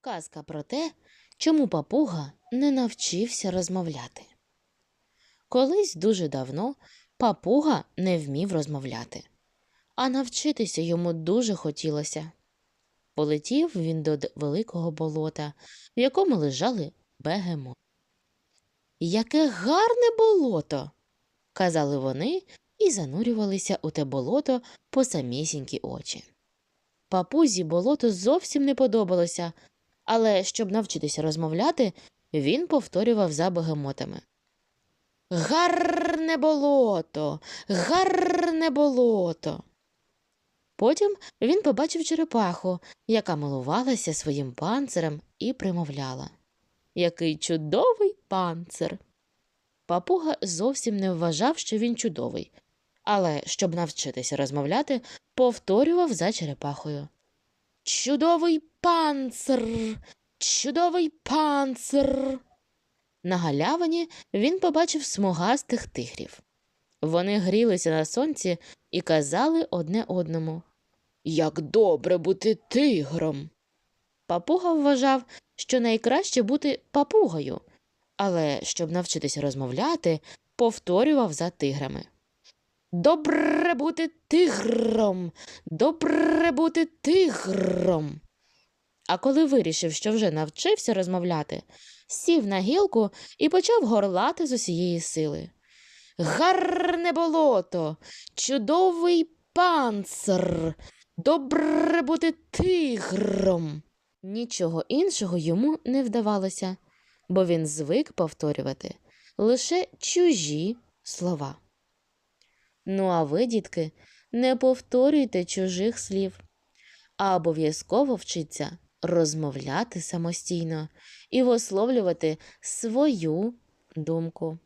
Казка про те, чому папуга не навчився розмовляти. Колись дуже давно папуга не вмів розмовляти, а навчитися йому дуже хотілося. Полетів він до великого болота, в якому лежали бегемо. Яке гарне болото, казали вони і занурювалися у те болото по самісінькі очі. Папузі болото зовсім не подобалося, але щоб навчитися розмовляти, він повторював за бегемотами. Гарне болото, гарне болото. Потім він побачив черепаху, яка милувалася своїм панцирем і примовляла. Який чудовий панцир. Папуга зовсім не вважав, що він чудовий, але, щоб навчитися розмовляти, повторював за черепахою. Чудовий панцир, чудовий панцир. На галявині він побачив смугастих тигрів. Вони грілися на сонці і казали одне одному Як добре бути тигром. Папуга вважав, що найкраще бути папугою, але щоб навчитися розмовляти, повторював за тиграми. Добре бути тигром, добре бути тигром. А коли вирішив, що вже навчився розмовляти, сів на гілку і почав горлати з усієї сили. Гарне болото, чудовий панцир, добре бути тигром. Нічого іншого йому не вдавалося, бо він звик повторювати лише чужі слова. Ну, а ви, дітки, не повторюйте чужих слів, а обов'язково вчиться розмовляти самостійно і висловлювати свою думку.